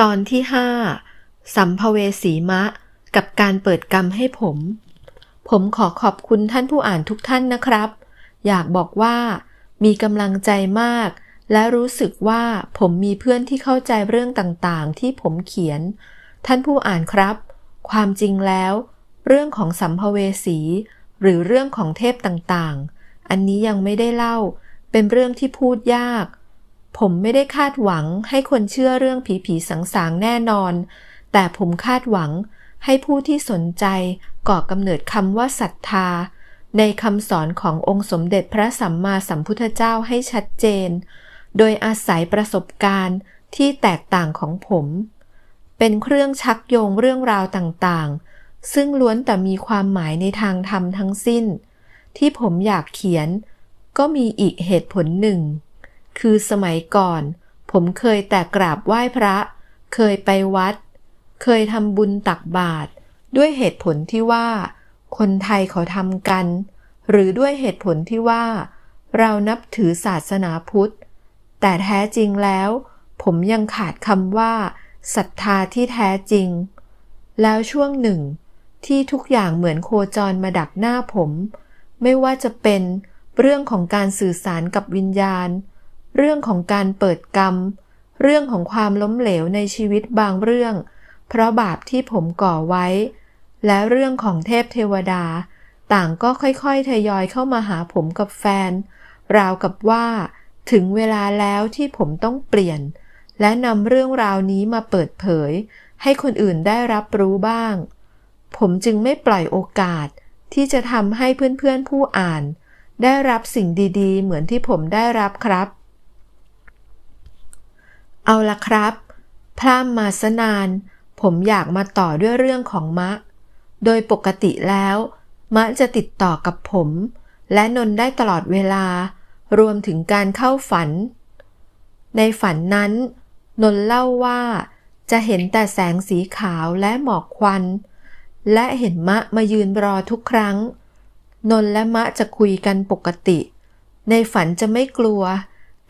ตอนที่ห้าสัมภเวสีมะ กับการเปิดกรรมให้ผม ผมขอขอบคุณท่านผู้อ่านทุกท่านนะครับ อยากบอกว่า มีกำลังใจมาก และรู้สึกว่าผมมีเพื่อนที่เข้าใจเรื่องต่างๆ ที่ผมเขียน ท่านผู้อ่านครับ ความจริงแล้ว เรื่องของสัมภเวสี หรือเรื่องของเทพต่างๆ อันนี้ยังไม่ได้เล่า เป็นเรื่องที่พูดยาก ผมไม่ได้คาดหวังให้คนเชื่อเรื่องผีผีสางสางแน่นอน แต่ผมคาดหวังให้ผู้ที่สนใจก่อกำเนิดคำว่าศรัทธา ในคำสอนขององค์สมเด็จพระสัมมาสัมพุทธเจ้าให้ชัดเจน โดยอาศัยประสบการณ์ที่แตกต่างของผม เป็นเครื่องชักโยงเรื่องราวต่างๆ ซึ่งล้วนแต่มีความหมายในทางธรรมทั้งสิ้น ที่ผมอยากเขียน ก็มีอีกเหตุผลหนึ่ง คือสมัยก่อน ผมเคยแต่กราบไหว้พระ เคยไปวัด เคยทำบุญตักบาตรด้วยเหตุผลที่ว่า คนไทยเขาทำกัน หรือด้วยเหตุผลที่ว่า เรานับถือศาสนาพุทธ แต่แท้จริงแล้ว ผมยังขาดคำว่าศรัทธาที่แท้จริง แล้วช่วงหนึ่ง ที่ทุกอย่างเหมือนโคจรมาดักหน้าผม ไม่ว่าจะเป็นเรื่องของการสื่อสารกับวิญญาณ เรื่องของการเปิดกรรม เรื่องของความล้มเหลวในชีวิตบางเรื่อง เพราะบาปที่ผมก่อไว้ และเรื่องของเทพเทวดา ต่างก็ค่อยๆ ทยอยเข้ามาหาผมกับแฟน ราวกับว่า ถึงเวลาแล้วที่ผมต้องเปลี่ยน และนำเรื่องราวนี้มาเปิดเผย ให้คนอื่นได้รับรู้บ้าง ผมจึงไม่ปล่อยโอกาสที่จะทำให้เพื่อนๆผู้อ่าน ได้รับสิ่งดีๆ เหมือนที่ผมได้รับครับ เอาละครับ พร่ำมาสนาน ผมอยากมาต่อด้วยเรื่องของมะ โดยปกติแล้ว มะจะติดต่อกับผม และนนได้ตลอดเวลา รวมถึงการเข้าฝัน ในฝันนั้น นนเล่าว่าจะเห็นแต่แสงสีขาวและหมอกควัน และเห็นมะมายืนรอทุกครั้ง นนและมะจะคุยกันปกติ ในฝันจะไม่กลัว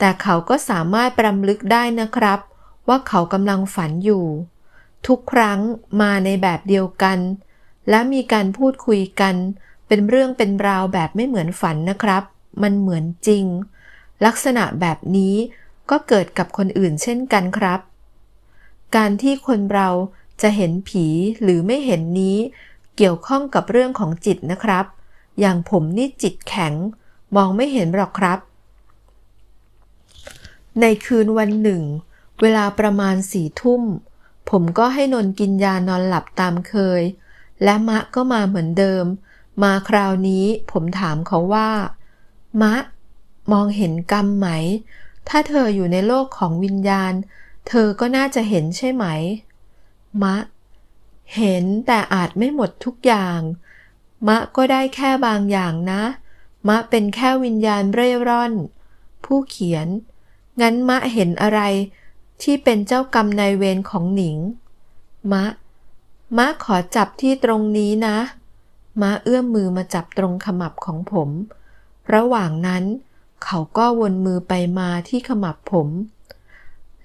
แต่เขาก็สามารถประลึกได้นะครับ ว่าเขากำลังฝันอยู่ ทุกครั้งมาในแบบเดียวกัน และมีการพูดคุยกัน เป็นเรื่องเป็นราวแบบไม่เหมือนฝันนะครับ มันเหมือนจริง ลักษณะแบบนี้ก็เกิดกับคนอื่นเช่นกันครับ การที่คนเราจะเห็นผีหรือไม่เห็นนี้ เกี่ยวข้องกับเรื่องของจิตนะครับ อย่างผมนี่จิตแข็ง มองไม่เห็นหรอกครับ ในคืนวันหนึ่ง เวลาประมาณสี่ทุ่ม ผมก็ให้นนกินยานอนหลับตามเคย และมะก็มาเหมือนเดิม มาคราวนี้ผมถามเขาว่า มะ มองเห็นกรรมไหม ถ้าเธออยู่ในโลกของวิญญาณ เธอก็น่าจะเห็นใช่ไหม มะ เห็นแต่อาจไม่หมดทุกอย่าง มะก็ได้แค่บางอย่างนะ มะเป็นแค่วิญญาณเร่ร่อน ผู้เขียน งั้นมะเห็นอะไรที่เป็นเจ้ากรรมนายเวรของหนิง มะ มะขอจับที่ตรงนี้นะ มะเอื้อมมือมาจับตรงขมับของผม ระหว่างนั้น เขาก็วนมือไปมาที่ขมับผม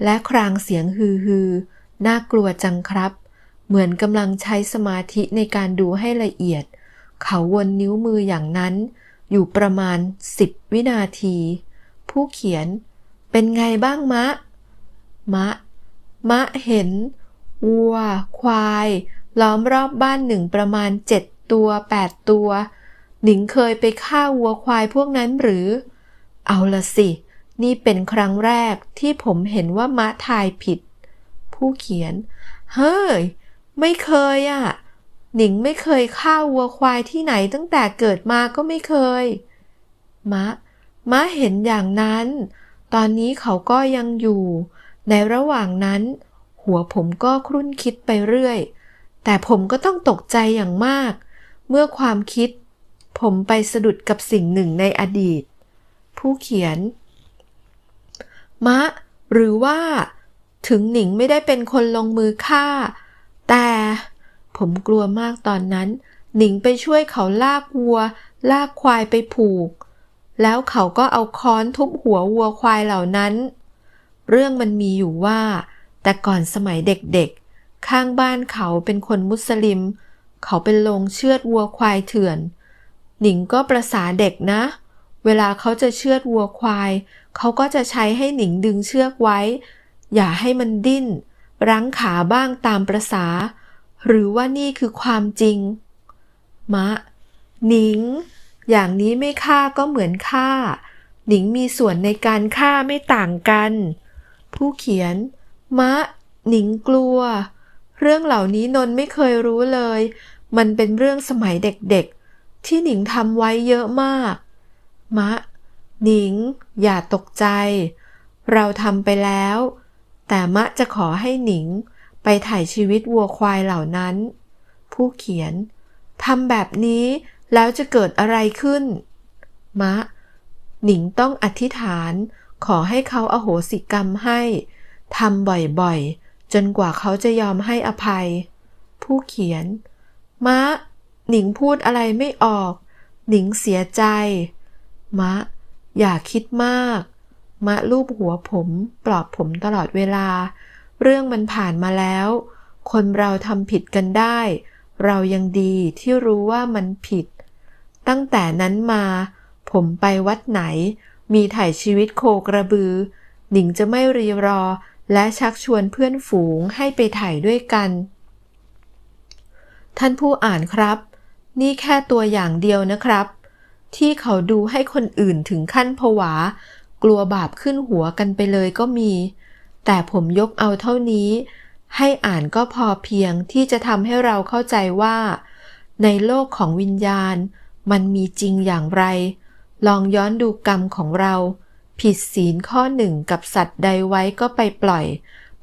และครางเสียงฮือฮือน่ากลัวจังครับ เหมือนกำลังใช้สมาธิในการดูให้ละเอียด เขาวนนิ้วมืออย่างนั้น อยู่ประมาณสิบวินาที ผู้เขียน เป็นไงบ้างมะ มะ มะเห็น วัว ควาย ล้อมรอบบ้านหนึ่งประมาณเจ็ดตัวแปดตัว หนิงเคยไปฆ่าวัวควายพวกนั้นหรือ เอาละสิ นี่เป็นครั้งแรกที่ผมเห็นว่ามะทายผิด ผู้เขียน เฮ้ย ไม่เคยอะ่ะ หนิงไม่เคยฆ่าวัวควายที่ไหนตั้งแต่เกิดมาก็ไม่เคย มะ มะเห็นอย่างนั้น ตอนนี้เขาก็ยังอยู่ ในระหว่างนั้น หัวผมก็ครุ่นคิดไปเรื่อย แต่ผมก็ต้องตกใจอย่างมาก เมื่อความคิด ผมไปสะดุดกับสิ่งหนึ่งในอดีต ผู้เขียน มะ หรือว่า ถึงหนิงไม่ได้เป็นคนลงมือฆ่า แต่ผมกลัวมากตอนนั้น หนิงไปช่วยเขาลากวัว ลากควายไปผูก แล้วเขาก็เอาค้อนทุบหัววัวควายเหล่านั้น เรื่องมันมีอยู่ว่า แต่ก่อนสมัยเด็กๆ ข้างบ้านเขาเป็นคนมุสลิม เขาเป็นโรงเชือดวัวควายเถื่อน หนิงก็ประสาเด็กนะ เวลาเขาจะเชือดวัวควาย เขาก็จะใช้ให้หนิงดึงเชือกไว้ อย่าให้มันดิ้น รั้งขาบ้างตามประษาหรือว่านี่คือความจริง มะ หนิง อย่างนี้ไม่ฆ่าก็เหมือนฆ่า หนิงมีส่วนในการฆ่าไม่ต่างกัน ผู้เขียน มะ หนิงกลัว เรื่องเหล่านี้นนไม่เคยรู้เลย มันเป็นเรื่องสมัยเด็กๆ ที่หนิงทำไว้เยอะมาก มะ หนิง อย่าตกใจ เราทำไปแล้ว แต่มะจะขอให้หนิงไปถ่ายชีวิตวัวควายเหล่านั้น ผู้เขียนทำแบบนี้ แล้วจะเกิดอะไรขึ้น มะ หนิงต้องอธิษฐาน ขอให้เขาอโหสิกรรมให้ทำบ่อยๆ จนกว่าเขาจะยอมให้อภัย ผู้เขียน มะ หนิงพูดอะไรไม่ออก หนิงเสียใจ มะ อย่าคิดมาก มะลูบหัวผมปลอบผมตลอดเวลา เรื่องมันผ่านมาแล้ว คนเราทำผิดกันได้ เรายังดีที่รู้ว่ามันผิด ตั้งแต่นั้นมา ผมไปวัดไหน มีถ่ายชีวิตโคกระบือ หนิงจะไม่รีรอและชักชวนเพื่อนฝูงให้ไปถ่ายด้วยกัน ท่านผู้อ่านครับ นี่แค่ตัวอย่างเดียวนะครับ ที่เขาดูให้คนอื่นถึงขั้นผวา กลัวบาปขึ้นหัวกันไปเลยก็มี แต่ผมยกเอาเท่านี้ ให้อ่านก็พอเพียงที่จะทำให้เราเข้าใจว่า ในโลกของวิญญาณ มันมีจริงอย่างไร ลองย้อนดูกรรมของเรา ผิดศีลข้อหนึ่งกับสัตว์ใดไว้ก็ไปปล่อย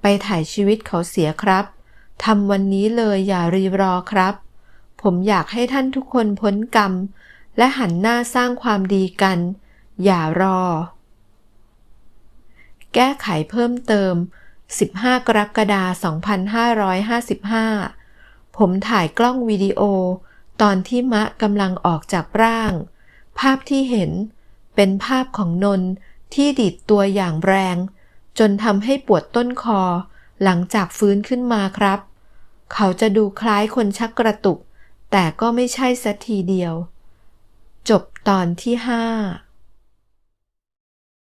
ไปถ่ายชีวิตเขาเสียครับทำวันนี้เลยอย่ารีรอครับ ผมอยากให้ท่านทุกคนพ้นกรรม และหันหน้าสร้างความดีกัน อย่ารอ แก้ไขเพิ่มเติม 15 กรกฎาคม 2555 ผมถ่ายกล้องวิดีโอ ตอนที่มะกำลังออกจากร่าง ภาพที่เห็นเป็นภาพของนนที่ดิดตัวอย่างแรง จนทำให้ปวดต้นคอ หลังจากฟื้นขึ้นมาครับ เขาจะดูคล้ายคนชักกระตุก แต่ก็ไม่ใช่สัทีเดียว จบตอนที่ห้า